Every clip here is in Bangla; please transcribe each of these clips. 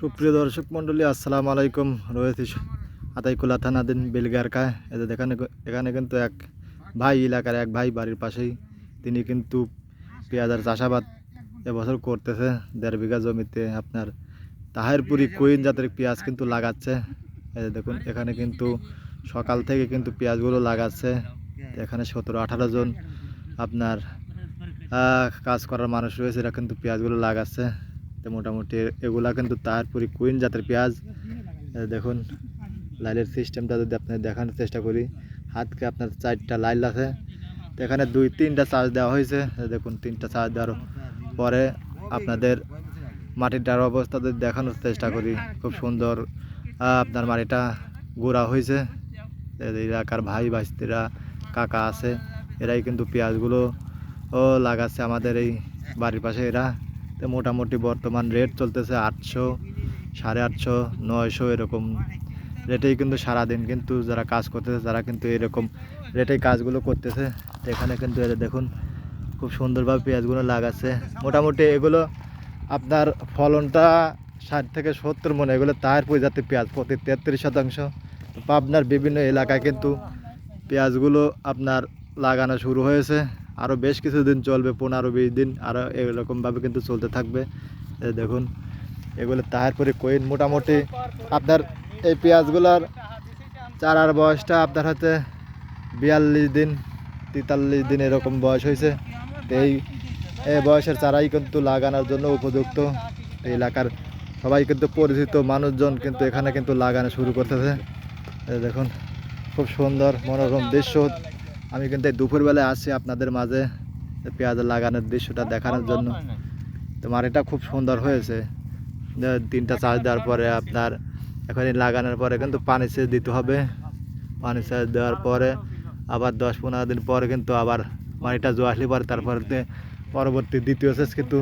সুপ্রিয় দর্শক মণ্ডলী, আসসালামু আলাইকুম। রয়েছে আতাইকুলা থানাদিন বেলগারকায় এতে এখানে এখানে কিন্তু এক ভাই, এলাকার এক ভাই বাড়ির পাশেই তিনি কিন্তু পেঁয়াজের চাষাবাদ এবছর করতেছে। দেড় বিঘা জমিতে আপনার তাহেরপুরি কুইন জাতের পেঁয়াজ কিন্তু লাগাচ্ছে। যে দেখুন, এখানে কিন্তু সকাল থেকে কিন্তু পেঁয়াজগুলো লাগাচ্ছে। এখানে সতেরো, আঠারো জন আপনার কাজ করার মানুষ রয়েছে, এরা কিন্তু পেঁয়াজগুলো লাগাচ্ছে। মোটামুটি এগুলা কিন্তু তারপরে কুইন জাতের পেঁয়াজ দেখুন, লাইলের সিস্টেমটা যদি আপনি দেখানোর চেষ্টা করি, হাতকে আপনার চারটা লাইল আছে এখানে দুই, তিনটা চার্জ দেওয়া হয়েছে দেখুন, তিনটা চার্জ দেওয়ার পরে আপনাদের মাটিটার অবস্থা দেখানোর চেষ্টা করি, খুব সুন্দর আপনার মাটিটা গোড়া হয়েছে এলাকার ভাই ভাইস্তিরা কাকা আছে, এরাই কিন্তু পেঁয়াজগুলো লাগাচ্ছে আমাদের এই বাড়ির পাশে এরা। তো মোটামুটি বর্তমান রেট চলতেছে আটশো, সাড়ে আটশো, নয়শো এরকম। রেটেই কিন্তু সারাদিন কিন্তু যারা কাজ করতেছে, তারা কিন্তু এরকম রেটেই কাজগুলো করতেছে। এখানে কিন্তু দেখুন, খুব সুন্দরভাবে পেঁয়াজগুলো লাগাচ্ছে। মোটামুটি এগুলো আপনার ফলনটা ষাট থেকে সত্তর মনে এগুলো তার প্রজাতির পেঁয়াজ, প্রতি তেত্রিশ শতাংশ। পাবনার বিভিন্ন এলাকায় কিন্তু পেঁয়াজগুলো আপনার লাগানো শুরু হয়েছে। আরও বেশ কিছুদিন চলবে, পনেরো বিশ দিন আরও এরকমভাবে কিন্তু চলতে থাকবে। দেখুন, এগুলো তারপরে কইন মোটামুটি আপনার এই পেঁয়াজগুলোর চারার বয়সটা আপনার হাতে বিয়াল্লিশ দিন, তেতাল্লিশ দিন এরকম বয়স হয়েছে। এই বয়সের চারাই কিন্তু লাগানোর জন্য উপযুক্ত। এলাকার সবাই কিন্তু পরিচিত মানুষজন কিন্তু এখানে কিন্তু লাগানো শুরু করতেছে। দেখুন, খুব সুন্দর মনোরম দৃশ্য। আমি কিন্তু দুপুরবেলায় আসছি আপনাদের মাঝে পেঁয়াজ লাগানোর দৃশ্যটা দেখানোর জন্য। তো মাটিটা খুব সুন্দর হয়েছে। তিনটা চাষ দেওয়ার পরে আপনার এখন লাগানোর পরে কিন্তু পানি সেচ দিতে হবে। পানি সেচ দেওয়ার পরে আবার দশ পনেরো দিন পরে কিন্তু আবার মাটিটা জো আসলে পরে তারপরে পরবর্তী দ্বিতীয় সেচ কিন্তু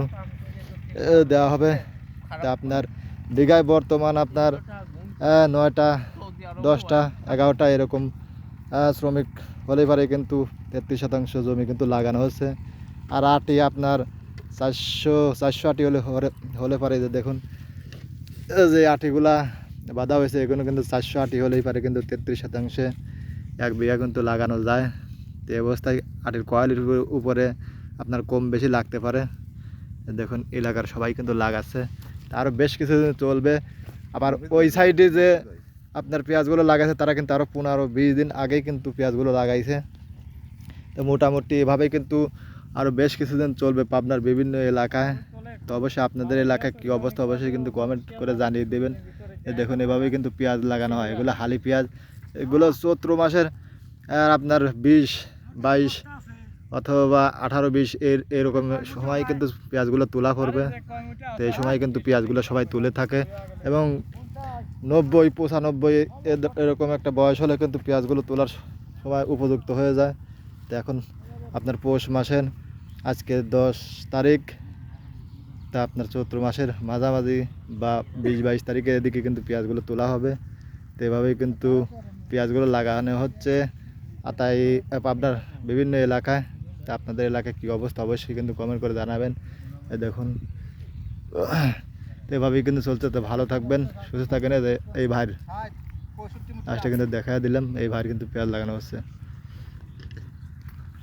দেওয়া হবে। তা আপনার দীঘায় বর্তমান আপনার নয়টা, দশটা, এগারোটা এরকম শ্রমিক হলে পারে কিন্তু তেত্রিশ শতাংশ জমি কিন্তু লাগানো হচ্ছে আর আটি আপনার চারশো চারশো আটি হলে হলে পারে যে দেখুন। যে আটিগুলা বাঁধা হয়েছে, এগুলো কিন্তু চারশো আটি হলেই পারে কিন্তু তেত্রিশ শতাংশে এক বিঘা কিন্তু লাগানো যায়। তো এই অবস্থায় আটির কোয়ালিটির উপরে আপনার কম বেশি লাগতে পারে। দেখুন, এলাকার সবাই কিন্তু লাগাচ্ছে। আরও বেশ কিছুদিন চলবে। আবার ওই সাইডে যে আপনার পেঁয়াজগুলো লাগাইছে, তারা কিন্তু আরও পনেরো বিশ দিন আগেই কিন্তু পেঁয়াজগুলো লাগাইছে। তো মোটামুটি এভাবেই কিন্তু আরও বেশ কিছুদিন চলবে পাবনার বিভিন্ন এলাকায়। তো অবশ্যই আপনাদের এলাকায় কী অবস্থা, অবশ্যই কিন্তু কমেন্ট করে জানিয়ে দেবেন। দেখুন, এভাবেই কিন্তু পেঁয়াজ লাগানো হয়। এগুলো হালি পেঁয়াজ, এগুলো চৈত্র মাসের আপনার বিশ, বাইশ অথবা আঠারো, বিশ, এর, এরকম সময় কিন্তু পেঁয়াজগুলো তোলা করবে তো এই সময় কিন্তু পেঁয়াজগুলো সবাই তুলে থাকে। এবং নব্বই, পঁচানব্বই এরকম একটা বয়স হলে কিন্তু পেঁয়াজগুলো তোলার সময় উপযুক্ত হয়ে যায়। তো এখন আপনার পৌষ মাসের, আজকে দশ তারিখ, তা আপনার চৈত্র মাসের মাঝামাঝি বা বিশ বাইশ তারিখের এদিকে কিন্তু পেঁয়াজগুলো তোলা হবে। তো এভাবেই কিন্তু পেঁয়াজগুলো লাগানো হচ্ছে। আর তাই আপনার বিভিন্ন এলাকায়, তা আপনাদের এলাকায় কী অবস্থা, অবশ্যই কিন্তু কমেন্ট করে জানাবেন। দেখুন তো এভাবেই কিন্তু চলছে। তো ভালো থাকবেন সুস্থ থাকেন এই ভাইয়ের লাস্টে কিন্তু দেখা দিলাম। এই ভাইয়ের কিন্তু পেঁয়াজ লাগানো হচ্ছে।